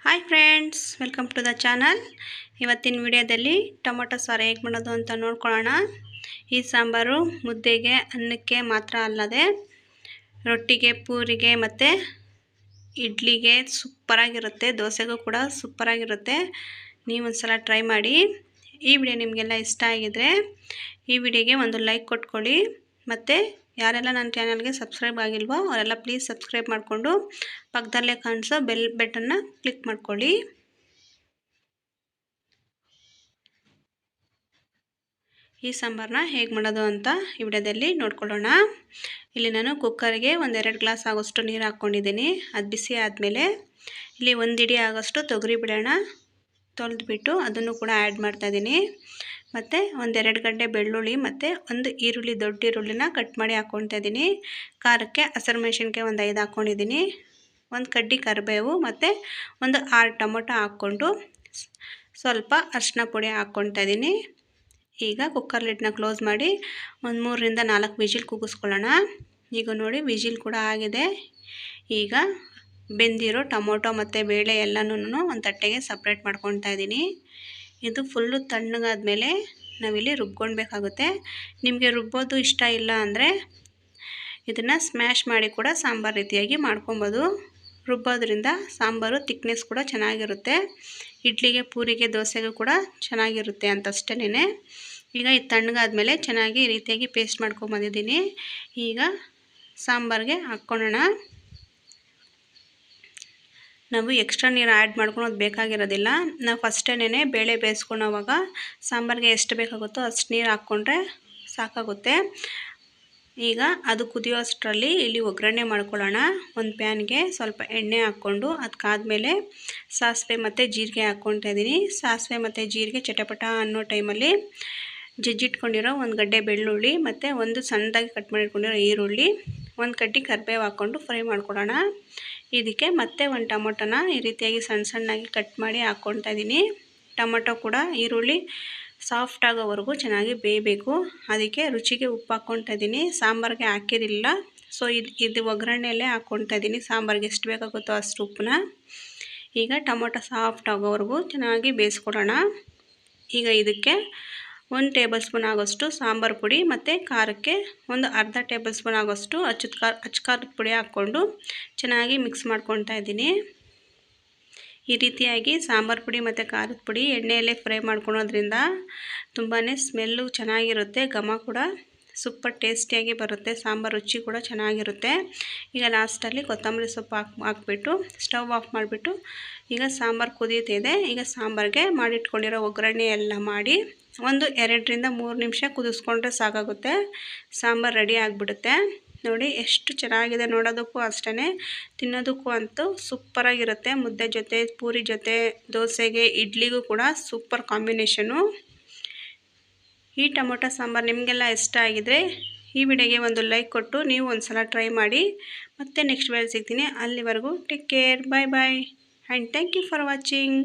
Hi friends welcome to the channel ಇವತ್ತಿನ ವಿಡಿಯೋದಲ್ಲಿ tomato ಸಾರು ಹೇಗೆ ಮಾಡೋದು ಅಂತ ನೋಡ್ಕೊಳ್ಳೋಣ. ಈ ಸಾಂಬಾರು ಮುದ್ದೆಗೆ ಅನ್ನಕ್ಕೆ ಮಾತ್ರ ಅಲ್ಲದೆ ರೊಟ್ಟಿಗೆ, ಪೂರಿಗೆ ಮತ್ತು ಇಡ್ಲಿಗೆ ಸೂಪರಾಗಿರುತ್ತೆ, ದೋಸೆಗೂ ಕೂಡ ಸೂಪರಾಗಿರುತ್ತೆ. ನೀವು ಒಂದ್ಸಲ ಟ್ರೈ ಮಾಡಿ. ಈ ವಿಡಿಯೋ ನಿಮಗೆಲ್ಲ ಇಷ್ಟ ಆಗಿದರೆ ಈ ವಿಡಿಯೋಗೆ ಒಂದು ಲೈಕ್ ಕೊಟ್ಕೊಳ್ಳಿ. ಮತ್ತು ಯಾರೆಲ್ಲ ನನ್ನ ಚಾನಲ್ಗೆ ಸಬ್ಸ್ಕ್ರೈಬ್ ಆಗಿಲ್ವೋ ಅವರೆಲ್ಲ ಪ್ಲೀಸ್ ಸಬ್ಸ್ಕ್ರೈಬ್ ಮಾಡಿಕೊಂಡು ಪಕ್ಕದಲ್ಲೇ ಕಾಣಿಸೋ ಬೆಲ್ ಬಟನ್ನ ಕ್ಲಿಕ್ ಮಾಡ್ಕೊಳ್ಳಿ. ಈ ಸಾಂಬಾರನ್ನ ಹೇಗೆ ಮಾಡೋದು ಅಂತ ಈ ವಿಡಿಯೋದಲ್ಲಿ ನೋಡ್ಕೊಳ್ಳೋಣ. ಇಲ್ಲಿ ನಾನು ಕುಕ್ಕರ್ಗೆ ಒಂದೆರಡು ಗ್ಲಾಸ್ ಆಗೋಷ್ಟು ನೀರು ಹಾಕ್ಕೊಂಡಿದ್ದೀನಿ. ಅದು ಬಿಸಿ ಆದಮೇಲೆ ಇಲ್ಲಿ ಒಂದು ಇಡಿ ಆಗೋಷ್ಟು ತೊಗರಿ ಬಿಡೋಣ. ತೊಳೆದ್ಬಿಟ್ಟು ಅದನ್ನು ಕೂಡ ಆ್ಯಡ್ ಮಾಡ್ತಾಯಿದ್ದೀನಿ ಮತ್ತು ಒಂದೆರಡು ಗಂಟೆ ಬೆಳ್ಳುಳ್ಳಿ ಮತ್ತು ಒಂದು ಈರುಳ್ಳಿ, ದೊಡ್ಡ ಈರುಳ್ಳಿನ ಕಟ್ ಮಾಡಿ ಹಾಕ್ಕೊಳ್ತಾ ಇದ್ದೀನಿ. ಖಾರಕ್ಕೆ, ಹಸಿರು ಮೆಣಸಿನ್ಕಾಯಿ ಒಂದು ಐದು ಹಾಕ್ಕೊಂಡಿದ್ದೀನಿ ಒಂದು ಕಡ್ಡಿ ಕರಿಬೇವು ಮತ್ತು ಒಂದು ಆರು ಟೊಮೊಟೊ ಹಾಕ್ಕೊಂಡು ಸ್ವಲ್ಪ ಅರಿಶಿನ ಪುಡಿ ಹಾಕ್ಕೊಳ್ತಾ ಇದ್ದೀನಿ. ಈಗ ಕುಕ್ಕರ್ ಲಿಡ್ನ ಕ್ಲೋಸ್ ಮಾಡಿ ಒಂದು ಮೂರರಿಂದ ನಾಲ್ಕು ವಿಜಿಲ್ ಕೂಗಿಸ್ಕೊಳ್ಳೋಣ ಈಗ ನೋಡಿ ವಿಜಿಲ್ ಕೂಡ ಆಗಿದೆ. ಈಗ ಬೆಂದಿರೋ ಟೊಮೊಟೊ ಮತ್ತು ಬೇಳೆ ಎಲ್ಲನೂ ಒಂದು ತಟ್ಟೆಗೆ ಸಪ್ರೇಟ್ ಮಾಡ್ಕೊತಾ ಇದ್ದೀನಿ. ಇದು ಫುಲ್ಲು ತಣ್ಣಗಾದ್ಮೇಲೆ ನಾವಿಲ್ಲಿ ರುಬ್ಕೊಳ್ಬೇಕಾಗುತ್ತೆ. ನಿಮಗೆ ರುಬ್ಬೋದು ಇಷ್ಟ ಇಲ್ಲ ಅಂದರೆ ಇದನ್ನು ಸ್ಮ್ಯಾಶ್ ಮಾಡಿ ಕೂಡ ಸಾಂಬಾರು ರೀತಿಯಾಗಿ ಮಾಡ್ಕೊಬೋದು. ರುಬ್ಬೋದ್ರಿಂದ ಸಾಂಬಾರು ತಿಕ್ನೆಸ್ ಕೂಡ ಚೆನ್ನಾಗಿರುತ್ತೆ. ಇಡ್ಲಿಗೆ, ಪೂರಿಗೆ, ದೋಸೆಗೂ ಕೂಡ ಚೆನ್ನಾಗಿರುತ್ತೆ ಅಂತಷ್ಟೇ ಈಗ ಇದು ತಣ್ಣಗಾದ್ಮೇಲೆ ಚೆನ್ನಾಗಿ ರೀತಿಯಾಗಿ ಪೇಸ್ಟ್ ಮಾಡ್ಕೊಂಬಂದಿದ್ದೀನಿ. ಈಗ ಸಾಂಬಾರಿಗೆ ಹಾಕ್ಕೊಳ್ಳೋಣ. ನಾವು ಎಕ್ಸ್ಟ್ರಾ ನೀರು ಆ್ಯಡ್ ಮಾಡ್ಕೊಳೋದು ಬೇಕಾಗಿರೋದಿಲ್ಲ. ನಾವು ಫಸ್ಟೇನೇ ಬೇಳೆ ಬೇಯಿಸ್ಕೊಳೋವಾಗ ಸಾಂಬಾರಿಗೆ ಎಷ್ಟು ಬೇಕಾಗುತ್ತೋ ಅಷ್ಟು ನೀರು ಹಾಕ್ಕೊಂಡ್ರೆ ಸಾಕಾಗುತ್ತೆ. ಈಗ ಅದು ಕುದಿಯೋ ಅಷ್ಟರಲ್ಲಿ ಇಲ್ಲಿ ಒಗ್ಗರಣೆ ಮಾಡ್ಕೊಳ್ಳೋಣ. ಒಂದು ಪ್ಯಾನ್ಗೆ ಸ್ವಲ್ಪ ಎಣ್ಣೆ ಹಾಕ್ಕೊಂಡು ಅದಕ್ಕಾದಮೇಲೆ ಸಾಸಿವೆ ಮತ್ತು ಜೀರಿಗೆ ಹಾಕ್ಕೊಳ್ತಾ ಇದ್ದೀನಿ ಸಾಸಿವೆ ಮತ್ತು ಜೀರಿಗೆ ಚಟಪಟ ಅನ್ನೋ ಟೈಮಲ್ಲಿ ಜಜ್ಜಿಟ್ಕೊಂಡಿರೋ ಒಂದು ಗಡ್ಡೆ ಬೆಳ್ಳುಳ್ಳಿ ಮತ್ತು ಒಂದು ಸಣ್ಣದಾಗಿ ಕಟ್ ಮಾಡಿಟ್ಕೊಂಡಿರೋ ಈರುಳ್ಳಿ, ಒಂದು ಕಡ್ಡಿ ಕರಿಬೇವು ಹಾಕ್ಕೊಂಡು ಫ್ರೈ ಮಾಡ್ಕೊಳ್ಳೋಣ. ಇದಕ್ಕೆ ಮತ್ತೆ ಒಂದು ಟೊಮೊಟೊನ ಈ ರೀತಿಯಾಗಿ ಸಣ್ಣ ಸಣ್ಣಾಗಿ ಕಟ್ ಮಾಡಿ ಹಾಕ್ಕೊಳ್ತಾ ಇದ್ದೀನಿ. ಟೊಮೊಟೊ ಕೂಡ ಈರುಳ್ಳಿ ಸಾಫ್ಟ್ ಆಗೋವರೆಗೂ ಚೆನ್ನಾಗಿ ಬೇಯಬೇಕು. ಅದಕ್ಕೆ ರುಚಿಗೆ ಉಪ್ಪು ಹಾಕ್ಕೊಳ್ತಾ ಇದ್ದೀನಿ. ಸಾಂಬಾರಿಗೆ ಹಾಕಿರಲಿಲ್ಲ. ಸೊ ಇದು ಇದು ಒಗ್ಗರಣೆಯಲ್ಲೇ ಹಾಕ್ಕೊಳ್ತಾ ಇದ್ದೀನಿ. ಸಾಂಬಾರಿಗೆ ಎಷ್ಟು ಬೇಕಾಗುತ್ತೋ ಅಷ್ಟು ಉಪ್ಪನ್ನ. ಈಗ ಟೊಮೊಟೊ ಸಾಫ್ಟ್ ಆಗೋವರೆಗೂ ಚೆನ್ನಾಗಿ ಬೇಯಿಸ್ಕೊಡೋಣ. ಈಗ ಇದಕ್ಕೆ ಒಂದು ಟೇಬಲ್ ಸ್ಪೂನ್ ಆಗೋಷ್ಟು ಸಾಂಬಾರು ಪುಡಿ ಮತ್ತು ಖಾರಕ್ಕೆ ಒಂದು ಅರ್ಧ ಟೇಬಲ್ ಸ್ಪೂನ್ ಆಗೋಷ್ಟು ಅಚ್ಚದ ಖಾರ, ಅಚ್ಚ ಖಾರದ ಪುಡಿ ಹಾಕ್ಕೊಂಡು ಚೆನ್ನಾಗಿ ಮಿಕ್ಸ್ ಮಾಡ್ಕೊತಾ ಇದ್ದೀನಿ. ಈ ರೀತಿಯಾಗಿ ಸಾಂಬಾರು ಪುಡಿ ಮತ್ತು ಖಾರದ ಪುಡಿ ಎಣ್ಣೆಯಲ್ಲೇ ಫ್ರೈ ಮಾಡ್ಕೊಳೋದ್ರಿಂದ ತುಂಬಾ ಸ್ಮೆಲ್ಲು ಚೆನ್ನಾಗಿರುತ್ತೆ, ಘಮ ಕೂಡ ಸೂಪರ್ ಟೇಸ್ಟಿಯಾಗಿ ಬರುತ್ತೆ, ಸಾಂಬಾರು ರುಚಿ ಕೂಡ ಚೆನ್ನಾಗಿರುತ್ತೆ. ಈಗ ಲಾಸ್ಟಲ್ಲಿ ಕೊತ್ತಂಬರಿ ಸೊಪ್ಪು ಹಾಕ್, ಹಾಕ್ಬಿಟ್ಟು ಸ್ಟವ್ ಆಫ್ ಮಾಡಿಬಿಟ್ಟು ಈಗ ಸಾಂಬಾರು ಕುದೀತಿದೆ ಈಗ ಸಾಂಬಾರಿಗೆ ಮಾಡಿಟ್ಕೊಂಡಿರೋ ಒಗ್ಗರಣೆ ಎಲ್ಲ ಮಾಡಿ ಒಂದು, ಎರಡರಿಂದ ಮೂರು ನಿಮಿಷ ಕುದಿಸ್ಕೊಂಡ್ರೆ ಸಾಕಾಗುತ್ತೆ ಸಾಂಬಾರು ರೆಡಿ ಆಗಿಬಿಡುತ್ತೆ. ನೋಡಿ ಎಷ್ಟು ಚೆನ್ನಾಗಿದೆ ನೋಡೋದಕ್ಕೂ ಅಷ್ಟೇ ತಿನ್ನೋದಕ್ಕೂ ಅಂತೂ ಸೂಪರಾಗಿರುತ್ತೆ. ಮುದ್ದೆ ಜೊತೆ, ಪೂರಿ ಜೊತೆ, ದೋಸೆಗೆ, ಇಡ್ಲಿಗೂ ಕೂಡ ಸೂಪರ್ ಕಾಂಬಿನೇಷನು. ಈ ಟೊಮೊಟೊ ಸಾಂಬಾರು ನಿಮಗೆಲ್ಲ ಇಷ್ಟ ಆಗಿದರೆ ಈ ವಿಡಿಯೋಗೆ ಒಂದು ಲೈಕ್ ಕೊಟ್ಟು ನೀವು ಒಂದು ಸಲ ಟ್ರೈ ಮಾಡಿ. ಮತ್ತೆ ನೆಕ್ಸ್ಟ್ ವೇಳೆ ಸಿಗ್ತೀನಿ. ಅಲ್ಲಿವರೆಗೂ take care. Bye bye. And thank you for watching.